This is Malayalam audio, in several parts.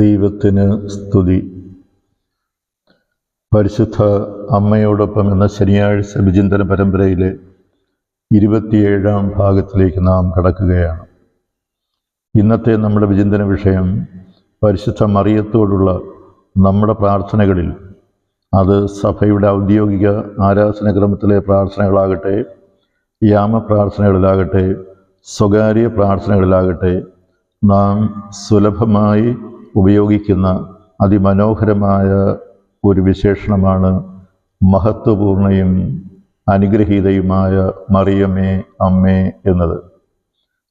ദൈവത്തിന് സ്തുതി. പരിശുദ്ധ അമ്മയോടൊപ്പം എന്ന ശനിയാഴ്ച വിചിന്തന പരമ്പരയിലെ ഇരുപത്തിയേഴാം ഭാഗത്തിലേക്ക് നാം കടക്കുകയാണ്. ഇന്നത്തെ നമ്മുടെ വിചിന്തന വിഷയം പരിശുദ്ധ മറിയത്തോടുള്ള നമ്മുടെ പ്രാർത്ഥനകളിൽ അത് സഭയുടെ ഔദ്യോഗിക ആരാധനക്രമത്തിലെ പ്രാർത്ഥനകളാകട്ടെ യാമപ്രാർത്ഥനകളിലാകട്ടെ സ്വകാര്യ പ്രാർത്ഥനകളിലാകട്ടെ നാം സുലഭമായി ഉപയോഗിക്കുന്ന അതിമനോഹരമായ ഒരു വിശേഷണമാണ് മഹത്വപൂർണയും അനുഗ്രഹീതയുമായ മറിയമേ അമ്മേ എന്നത്.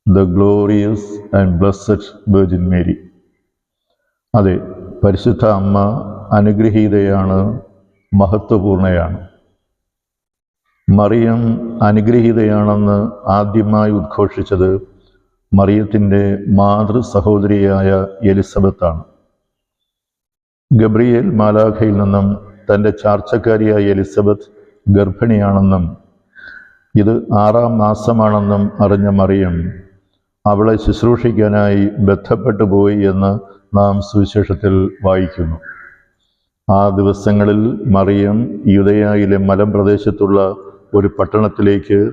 The glorious and blessed virgin Mary അതെ പരിശുദ്ധ അമ്മ അനുഗ്രഹീതയാണ് മഹത്വപൂർണയാണ്. മറിയം അനുഗ്രഹീതയാണെന്ന് ആദ്യമായി ഉദ്ഘോഷിച്ചത് മറിയത്തിന്റെ മാതൃ സഹോദരിയായ എലിസബത്താണ്. ഗബ്രിയേൽ മാലാഖയിൽ നിന്നും തന്റെ ചാർച്ചക്കാരിയായ എലിസബത്ത് ഗർഭിണിയാണെന്നും ഇത് ആറാം മാസമാണെന്നും അറിഞ്ഞ മറിയം അവളെ ശുശ്രൂഷിക്കാനായി ബന്ധപ്പെട്ടു പോയി എന്ന് നാം സുവിശേഷത്തിൽ വായിക്കുന്നു. ആ ദിവസങ്ങളിൽ മറിയം യുദയായിലെ മലമ്പ്രദേശത്തുള്ള ഒരു പട്ടണത്തിലേക്ക്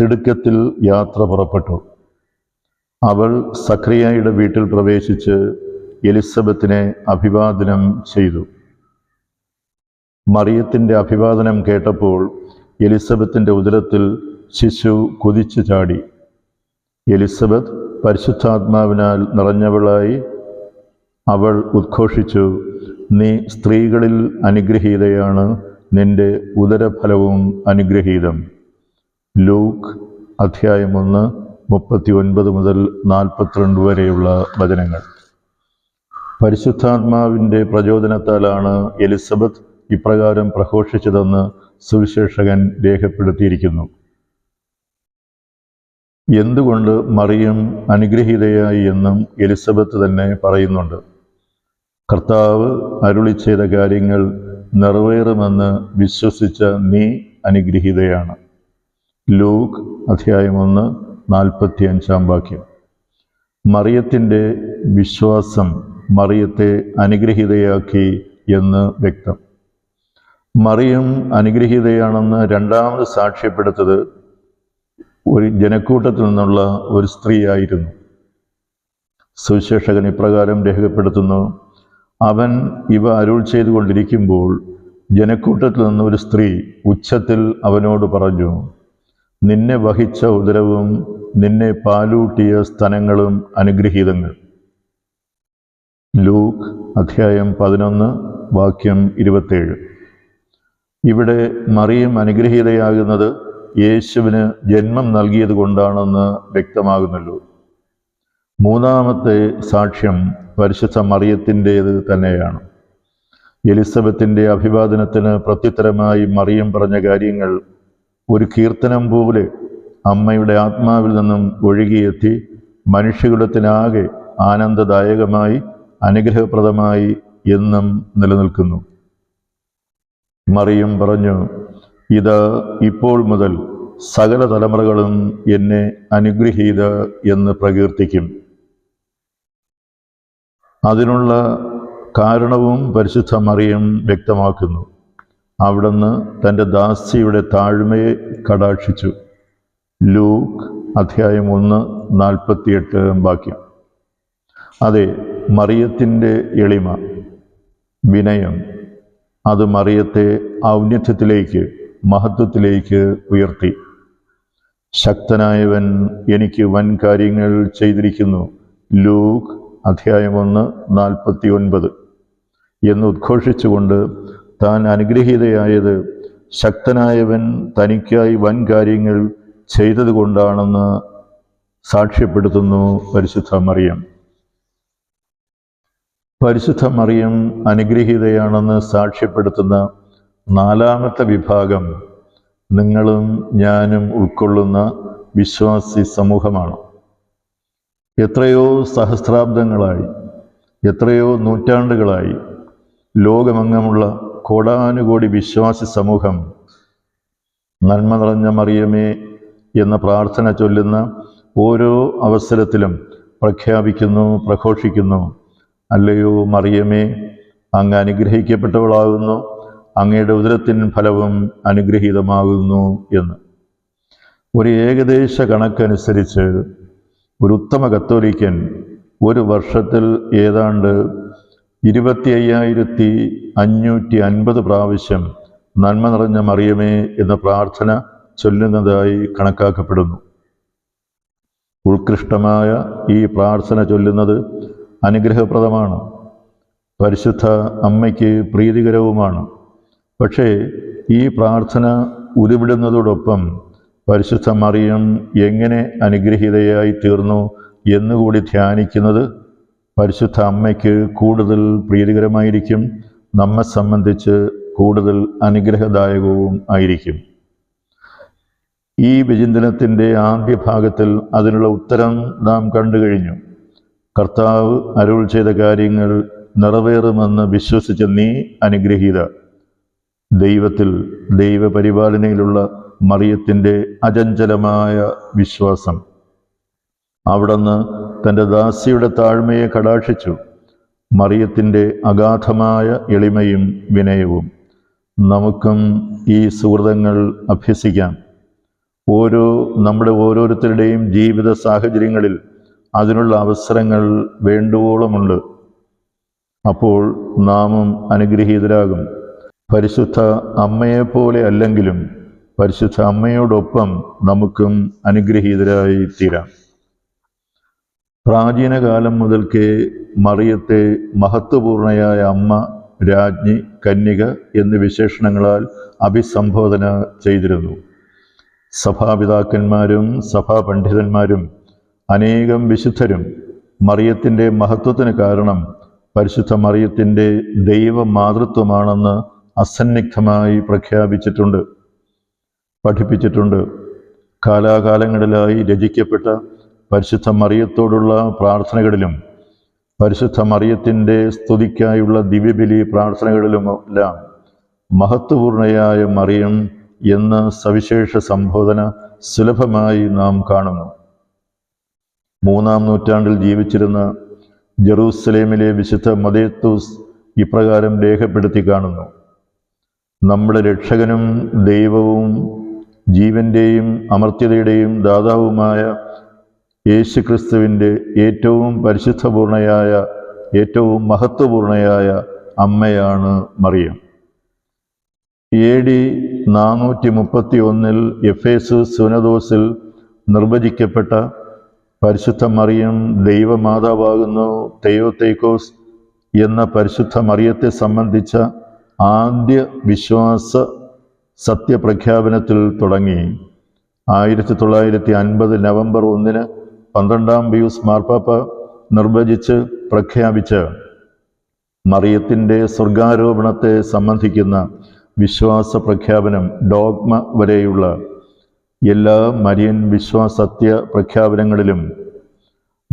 തിടുക്കത്തിൽ യാത്ര പുറപ്പെട്ടു. അവൾ സഖ്രിയയുടെ വീട്ടിൽ പ്രവേശിച്ച് എലിസബത്തിനെ അഭിവാദനം ചെയ്തു. മറിയത്തിന്റെ അഭിവാദനം കേട്ടപ്പോൾ എലിസബത്തിന്റെ ഉദരത്തിൽ ശിശു കുതിച്ചു ചാടി. എലിസബത്ത് പരിശുദ്ധാത്മാവിനാൽ നിറഞ്ഞവളായി അവൾ ഉദ്ഘോഷിച്ചു നീ സ്ത്രീകളിൽ അനുഗ്രഹീതയാണ് നിന്റെ ഉദരഫലവും അനുഗ്രഹീതം. ലൂക്ക് അധ്യായം ഒന്ന് മുപ്പത്തി ഒൻപത് മുതൽ നാൽപ്പത്തിരണ്ട് വരെയുള്ള വചനങ്ങൾ. പരിശുദ്ധാത്മാവിന്റെ പ്രചോദനത്താലാണ് എലിസബത്ത് ഇപ്രകാരം പ്രഘോഷിച്ചതെന്ന് സുവിശേഷകൻ രേഖപ്പെടുത്തിയിരിക്കുന്നു. എന്തുകൊണ്ട് മറിയം അനുഗ്രഹീതയായി എന്നും എലിസബത്ത് തന്നെ പറയുന്നുണ്ട്. കർത്താവ് അരുളി ചെയ്ത കാര്യങ്ങൾ നിറവേറുമെന്ന് വിശ്വസിച്ച നീ അനുഗ്രഹീതയാണ്. ലൂക്ക് അധ്യായം ഒന്ന് നാൽപ്പത്തി അഞ്ചാം വാക്യം. മറിയത്തിന്റെ വിശ്വാസം മറിയത്തെ അനുഗ്രഹീതയാക്കി എന്ന് വ്യക്തം. മറിയം അനുഗ്രഹീതയാണെന്ന് രണ്ടാമത് സാക്ഷ്യപ്പെടുത്തത് ഒരു ജനക്കൂട്ടത്തിൽ നിന്നുള്ള ഒരു സ്ത്രീയായിരുന്നു. സുവിശേഷകൻ ഇപ്രകാരം രേഖപ്പെടുത്തുന്നു അവൻ ഇവ അരുൾ ചെയ്തുകൊണ്ടിരിക്കുമ്പോൾ ജനക്കൂട്ടത്തിൽ നിന്ന് ഒരു സ്ത്രീ ഉച്ചത്തിൽ അവനോട് പറഞ്ഞു നിന്നെ വഹിച്ച ഉദരവും നിന്നെ പാലൂട്ടിയ സ്ഥലങ്ങളും അനുഗ്രഹീതങ്ങൾ. ലൂക്ക് അധ്യായം പതിനൊന്ന് വാക്യം ഇരുപത്തേഴ്. ഇവിടെ മറിയം അനുഗ്രഹീതയാകുന്നത് യേശുവിന് ജന്മം നൽകിയത് കൊണ്ടാണെന്ന് വ്യക്തമാകുന്നല്ലോ. മൂന്നാമത്തെ സാക്ഷ്യം പരിശുദ്ധ മറിയത്തിന്റേത് തന്നെയാണ്. എലിസബത്തിന്റെ അഭിവാദനത്തിന് പ്രത്യുത്തരമായി മറിയം പറഞ്ഞ കാര്യങ്ങൾ ഒരു കീർത്തനം പോലെ അമ്മയുടെ ആത്മാവിൽ നിന്നും ഒഴുകിയെത്തി മനുഷ്യകുലത്തിനാകെ ആനന്ദദായകമായി അനുഗ്രഹപ്രദമായി എന്നും നിലനിൽക്കുന്നു. മറിയം പറഞ്ഞു ഇത് ഇപ്പോൾ മുതൽ സകല തലമുറകളും എന്നെ അനുഗ്രഹീത എന്ന് പ്രകീർത്തിക്കും. അതിനുള്ള കാരണവും പരിശുദ്ധ മറിയം വ്യക്തമാക്കുന്നു. അവിടുന്ന് തന്റെ ദാസിയുടെ താഴ്മയെ കടാക്ഷിച്ചു. ലൂക്ക് അധ്യായം ഒന്ന് നാൽപ്പത്തിയെട്ട് വാക്യം. അതെ മറിയത്തിന്റെ എളിമ വിനയം. അത് മറിയത്തെ ഔന്നത്യത്തിലേക്ക് മഹത്വത്തിലേക്ക് ഉയർത്തി. ശക്തനായവൻ എനിക്ക് വൻ കാര്യങ്ങൾ ചെയ്തിരിക്കുന്നു. ലൂക്ക് അധ്യായം ഒന്ന് നാൽപ്പത്തി ഒൻപത് എന്ന് ഉദ്ഘോഷിച്ചുകൊണ്ട് താൻ അനുഗ്രഹീതയായത് ശക്തനായവൻ തനിക്കായി വൻ കാര്യങ്ങൾ ചെയ്തതുകൊണ്ടാണെന്ന് സാക്ഷ്യപ്പെടുത്തുന്നു പരിശുദ്ധ മറിയം. പരിശുദ്ധ മറിയം അനുഗ്രഹീതയാണെന്ന് സാക്ഷ്യപ്പെടുത്തുന്ന നാലാമത്തെ വിഭാഗം നിങ്ങളും ഞാനും ഉൾക്കൊള്ളുന്ന വിശ്വാസി സമൂഹമാണ്. എത്രയോ സഹസ്രാബ്ദങ്ങളായി എത്രയോ നൂറ്റാണ്ടുകളായി ലോകമങ്ങമുള്ള കോടാനുകോടി വിശ്വാസി സമൂഹം നന്മ നിറഞ്ഞ മറിയമേ എന്ന പ്രാർത്ഥന ചൊല്ലുന്ന ഓരോ അവസരത്തിലും പ്രഖ്യാപിക്കുന്നു പ്രഘോഷിക്കുന്നു. അല്ലയോ മറിയമേ അങ്ങ് അനുഗ്രഹിക്കപ്പെട്ടവളാകുന്നു. അങ്ങയുടെ ഉദരത്തിൻ ഫലവും അനുഗ്രഹീതമാകുന്നു എന്ന്. ഒരു ഏകദേശ കണക്കനുസരിച്ച് ഒരു ഉത്തമ കത്തോലിക്കൻ ഒരു വർഷത്തിൽ ഏതാണ്ട് ഇരുപത്തി അയ്യായിരത്തി അഞ്ഞൂറ്റി അൻപത് പ്രാവശ്യം നന്മ നിറഞ്ഞ മറിയമേ എന്ന പ്രാർത്ഥന ചൊല്ലുന്നതായി കണക്കാക്കപ്പെടുന്നു. ഉത്കൃഷ്ടമായ ഈ പ്രാർത്ഥന ചൊല്ലുന്നത് അനുഗ്രഹപ്രദമാണ്. പരിശുദ്ധ അമ്മയ്ക്ക് പ്രീതികരവുമാണ്. പക്ഷേ ഈ പ്രാർത്ഥന ഉരുവിടുന്നതോടൊപ്പം പരിശുദ്ധ മറിയം എങ്ങനെ അനുഗ്രഹീതയായി തീർന്നു എന്നുകൂടി ധ്യാനിക്കുന്നത് പരിശുദ്ധ അമ്മയ്ക്ക് കൂടുതൽ പ്രീതികരമായിരിക്കും നമ്മെ സംബന്ധിച്ച് കൂടുതൽ അനുഗ്രഹദായകവും ആയിരിക്കും. ഈ വിചിന്തനത്തിന്റെ ആദ്യ ഭാഗത്തിൽ അതിനുള്ള ഉത്തരം നാം കണ്ടു കഴിഞ്ഞു. കർത്താവ് അരുൾ ചെയ്ത കാര്യങ്ങൾ നിറവേറുമെന്ന് വിശ്വസിച്ച നീ അനുഗ്രഹീത. ദൈവത്തിൽ ദൈവപരിപാലനയിലുള്ള മറിയത്തിന്റെ അചഞ്ചലമായ വിശ്വാസം. അവിടുന്ന് തന്റെ ദാസിയുടെ താഴ്മയെ കടാക്ഷിച്ചു. മറിയത്തിന്റെ അഗാധമായ എളിമയും വിനയവും. നമുക്കും ഈ സുഹൃതങ്ങൾ അഭ്യസിക്കാം. ഓരോ നമ്മുടെ ഓരോരുത്തരുടെയും ജീവിത സാഹചര്യങ്ങളിൽ അതിനുള്ള അവസരങ്ങൾ വേണ്ടുവോളമുണ്ട്. അപ്പോൾ നാമും അനുഗ്രഹീതരാകും. പരിശുദ്ധ അമ്മയെപ്പോലെ അല്ലെങ്കിലും പരിശുദ്ധ അമ്മയോടൊപ്പം നമുക്കും അനുഗ്രഹീതരായി തീരാം പ്രാചീന കാലം മുതൽക്കേ മറിയത്തെ മഹത്വപൂർണയായ അമ്മ രാജ്ഞി കന്യക എന്നീ വിശേഷണങ്ങളാൽ അഭിസംബോധന ചെയ്തിരുന്നു. സഭാപിതാക്കന്മാരും സഭാപണ്ഡിതന്മാരും അനേകം വിശുദ്ധരും മറിയത്തിന്റെ മഹത്വത്തിന് കാരണം പരിശുദ്ധ മറിയത്തിന്റെ ദൈവമാതൃത്വമാണെന്ന് അസന്നിഗ്ധമായി പ്രഖ്യാപിച്ചിട്ടുണ്ട് പഠിപ്പിച്ചിട്ടുണ്ട്. കാലാകാലങ്ങളിലായി രചിക്കപ്പെട്ട പരിശുദ്ധ മറിയത്തോടുള്ള പ്രാർത്ഥനകളിലും പരിശുദ്ധ മറിയത്തിന്റെ സ്തുതിക്കായുള്ള ദിവ്യബലി പ്രാർത്ഥനകളിലുമെല്ലാം മഹത്വപൂർണയായ മറിയം എന്ന സവിശേഷ സംബോധന സുലഭമായി നാം കാണുന്നു. മൂന്നാം നൂറ്റാണ്ടിൽ ജീവിച്ചിരുന്ന ജെറൂസലേമിലെ വിശുദ്ധ മതേത്തൂസ് ഇപ്രകാരം രേഖപ്പെടുത്തി കാണുന്നു. നമ്മുടെ രക്ഷകനും ദൈവവും ജീവന്റെയും അമർത്യതയുടെയും ദാതാവുമായ യേശുക്രിസ്തുവിന്റെ ഏറ്റവും പരിശുദ്ധപൂർണയായ ഏറ്റവും മഹത്വപൂർണയായ അമ്മയാണ് മറിയം. എ ഡി നാനൂറ്റി മുപ്പത്തി ഒന്നിൽ എഫേസ് സുനദോസിൽ നിർവചിക്കപ്പെട്ട പരിശുദ്ധ മറിയം ദൈവമാതാവാകുന്നു തെയോത്തേക്കോസ് എന്ന പരിശുദ്ധ മറിയത്തെ സംബന്ധിച്ച ആദ്യ വിശ്വാസ സത്യപ്രഖ്യാപനത്തിൽ തുടങ്ങി. ആയിരത്തി തൊള്ളായിരത്തി അൻപത് നവംബർ ഒന്നിന് പന്ത്രണ്ടാം പിയൂസ് മാർപ്പാപ്പ നിർവചിച്ച് പ്രഖ്യാപിച്ച് മറിയത്തിന്റെ സ്വർഗാരോപണത്തെ സംബന്ധിക്കുന്ന വിശ്വാസ പ്രഖ്യാപനം ഡോഗ്മ വരെയുള്ള എല്ലാ മരിയൻ വിശ്വാസത്യ പ്രഖ്യാപനങ്ങളിലും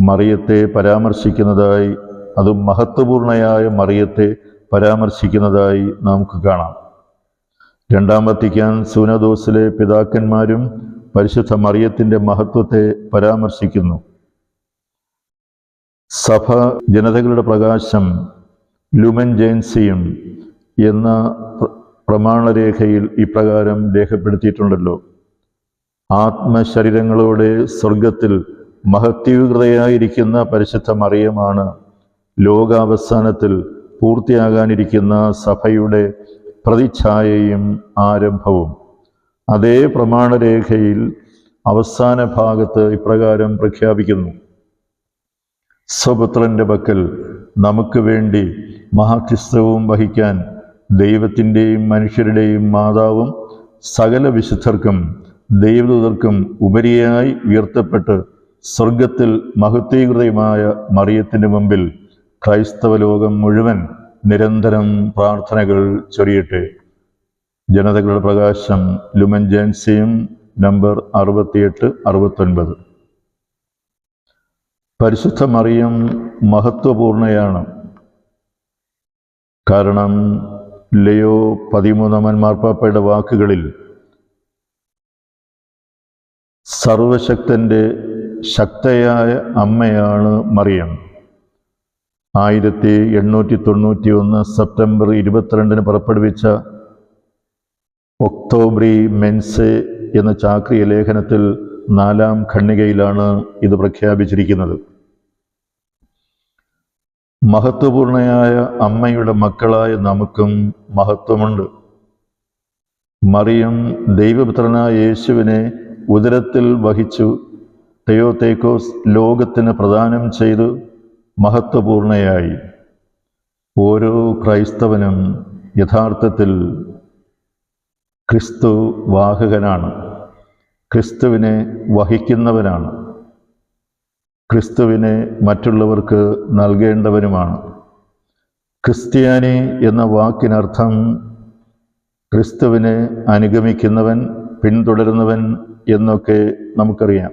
മറിയത്തെ പരാമർശിക്കുന്നതായി അതും മഹത്വപൂർണയായ മറിയത്തെ പരാമർശിക്കുന്നതായി നമുക്ക് കാണാം. രണ്ടാം വത്തിക്കാൻ സൂനദോസിലെ പിതാക്കന്മാരും പരിശുദ്ധ മറിയത്തിന്റെ മഹത്വത്തെ പരാമർശിക്കുന്നു. സഭ ജനതകളുടെ പ്രകാശം ലുമൻ ജെയിൻസിയും എന്ന പ്രമാണരേഖയിൽ ഇപ്രകാരം രേഖപ്പെടുത്തിയിട്ടുണ്ടല്ലോ. ആത്മശരീരങ്ങളോടെ സ്വർഗത്തിൽ മഹത്വീകൃതയായിരിക്കുന്ന പരിശുദ്ധ മറിയമാണ് ലോകാവസാനത്തിൽ പൂർത്തിയാകാനിരിക്കുന്ന സഭയുടെ പ്രതിച്ഛായയും ആരംഭവും. അതേ പ്രമാണരേഖയിൽ അവസാന ഭാഗത്ത് ഇപ്രകാരം പ്രഖ്യാപിക്കുന്നു. സ്വപുത്രന്റെ പക്കൽ നമുക്ക് വേണ്ടി മഹാക്രിസ്തവും വഹിക്കാൻ ദൈവത്തിന്റെയും മനുഷ്യരുടെയും മാതാവും സകല വിശുദ്ധർക്കും ദൈവദൂതർക്കും ഉപരിയായി ഉയർത്തപ്പെട്ട് സ്വർഗത്തിൽ മഹത്വീകൃതയുമായ മറിയത്തിന്റെ മുമ്പിൽ ക്രൈസ്തവ ലോകം മുഴുവൻ നിരന്തരം പ്രാർത്ഥനകൾ ചൊരിയട്ടെ. ജനതകളുടെ പ്രകാശം ലുമൻ ജേൻസിയും നമ്പർ അറുപത്തിയെട്ട് അറുപത്തൊൻപത്. പരിശുദ്ധ മറിയം മഹത്വപൂർണയാണ്. കാരണം ലയോ പതിമൂന്നാമൻ മാർപ്പാപ്പയുടെ വാക്കുകളിൽ സർവശക്തന്റെ ശക്തയായ അമ്മയാണ് മറിയം. ആയിരത്തി എണ്ണൂറ്റി തൊണ്ണൂറ്റി ഒന്ന് സെപ്റ്റംബർ ഇരുപത്തിരണ്ടിന് പുറപ്പെടുവിച്ച ഒക്ടോബ്രി മെൻസെ എന്ന ചാക്രിയ ലേഖനത്തിൽ നാലാം ഖണ്ണികയിലാണ് ഇത് പ്രഖ്യാപിച്ചിരിക്കുന്നത്. മഹത്വപൂർണയായ അമ്മയുടെ മക്കളായ നമുക്കും മഹത്വമുണ്ട്. മറിയം ദൈവപുത്രനായ യേശുവിനെ ഉദരത്തിൽ വഹിച്ചു തെയോത്തേക്കോസ് ലോകത്തിന് പ്രദാനം ചെയ്തു മഹത്വപൂർണയായി. ഓരോ ക്രൈസ്തവനും യഥാർത്ഥത്തിൽ ക്രിസ്തു വാഹകനാണ് ക്രിസ്തുവിനെ വഹിക്കുന്നവനാണ്. ക്രിസ്തുവിനെ മറ്റുള്ളവർക്ക് നൽകേണ്ടവനുമാണ്. ക്രിസ്ത്യാനി എന്ന വാക്കിനർത്ഥം ക്രിസ്തുവിനെ അനുഗമിക്കുന്നവൻ പിന്തുടരുന്നവൻ എന്നൊക്കെ നമുക്കറിയാം.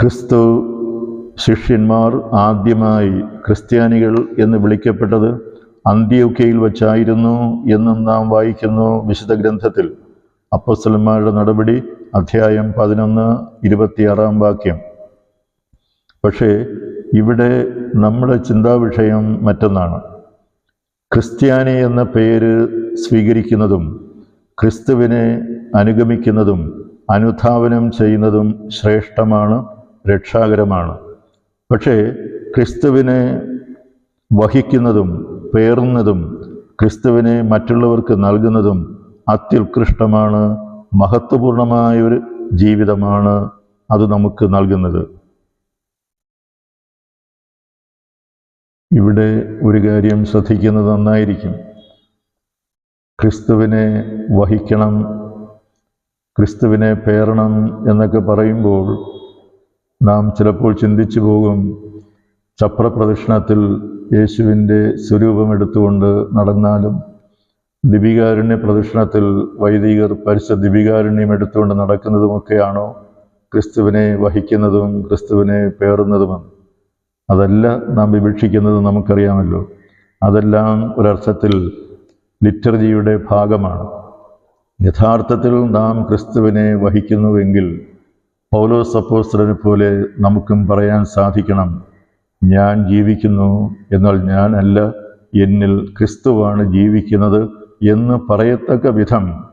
ക്രിസ്തു ശിഷ്യന്മാർ ആദ്യമായി ക്രിസ്ത്യാനികൾ എന്ന് വിളിക്കപ്പെട്ടത് അന്ത്യോക്കയിൽ വച്ചായിരുന്നു എന്നും നാം വായിക്കുന്നു വിശുദ്ധ ഗ്രന്ഥത്തിൽ. അപ്പസ്തലന്മാരുടെ നടപടി അധ്യായം പതിനൊന്ന് ഇരുപത്തിയാറാം വാക്യം. പക്ഷേ ഇവിടെ നമ്മുടെ ചിന്താവിഷയം മറ്റൊന്നാണ്. ക്രിസ്ത്യാനി എന്ന പേര് സ്വീകരിക്കുന്നതും ക്രിസ്തുവിനെ അനുഗമിക്കുന്നതും അനുധാവനം ചെയ്യുന്നതും ശ്രേഷ്ഠമാണ് രക്ഷാകരമാണ്. പക്ഷേ ക്രിസ്തുവിനെ വഹിക്കുന്നതും പേറുന്നതും ക്രിസ്തുവിനെ മറ്റുള്ളവർക്ക് നൽകുന്നതും അത്യുത്കൃഷ്ടമാണ് മഹത്വപൂർണമായ ഒരു ജീവിതമാണ് അത് നമുക്ക് നൽകുന്നത്. ഇവിടെ ഒരു കാര്യം ശ്രദ്ധിക്കുന്നത് നന്നായിരിക്കും. ക്രിസ്തുവിനെ വഹിക്കണം ക്രിസ്തുവിനെ പേറണം എന്നൊക്കെ പറയുമ്പോൾ നാം ചിലപ്പോൾ ചിന്തിച്ചു പോകും ചപ്രപ്രദക്ഷിണത്തിൽ യേശുവിന്റെ സ്വരൂപമെടുത്തുകൊണ്ട് നടന്നാലും ദിപികാരുണ്യ പ്രദക്ഷിണത്തിൽ വൈദികർ പരിശ ദിപികാരുണ്യം എടുത്തുകൊണ്ട് നടക്കുന്നതുമൊക്കെയാണോ ക്രിസ്തുവിനെ വഹിക്കുന്നതും ക്രിസ്തുവിനെ പേറുന്നതുമെന്ന്? അതല്ല നാം വിവക്ഷിക്കുന്നത് നമുക്കറിയാമല്ലോ. അതെല്ലാം ഒരർത്ഥത്തിൽ ലിറ്റർജിയുടെ ഭാഗമാണ്. യഥാർത്ഥത്തിൽ നാം ക്രിസ്തുവിനെ വഹിക്കുന്നുവെങ്കിൽ പൗലോ സപ്പോസ്റ്ററിനെ പോലെ നമുക്കും പറയാൻ സാധിക്കണം ഞാൻ ജീവിക്കുന്നു എന്നാൽ ഞാനല്ല എന്നിൽ ക്രിസ്തുവാണ് ജീവിക്കുന്നത് എന്ന് പറയത്തക്ക വിധം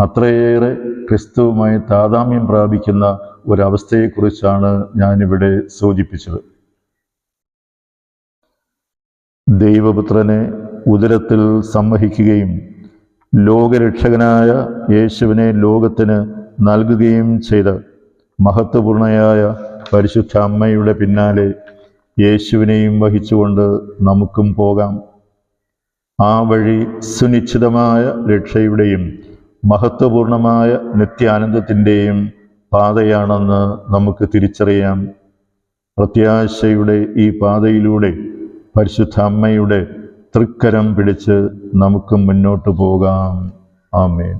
അത്രയേറെ ക്രിസ്തുവുമായി താതാമ്യം പ്രാപിക്കുന്ന ഒരവസ്ഥയെക്കുറിച്ചാണ് ഞാനിവിടെ സൂചിപ്പിച്ചത്. ദൈവപുത്രനെ ഉദരത്തിൽ സംവഹിക്കുകയും ലോകരക്ഷകനായ യേശുവിനെ ലോകത്തിന് നൽകുകയും ചെയ്ത മഹത്വപൂർണയായ പരിശുദ്ധ അമ്മയുടെ പിന്നാലെ യേശുവിനെയും വഹിച്ചുകൊണ്ട് നമുക്കും പോകാം. ആ വഴി സുനിശ്ചിതമായ രക്ഷയുടെയും മഹത്വപൂർണമായ നിത്യാനന്ദത്തിന്റെയും പാതയാണെന്ന് നമുക്ക് തിരിച്ചറിയാം. പ്രത്യാശയുടെ ഈ പാതയിലൂടെ പരിശുദ്ധ അമ്മയുടെ തൃക്കരം പിടിച്ച് നമുക്ക് മുന്നോട്ട് പോകാം. ആമേൻ.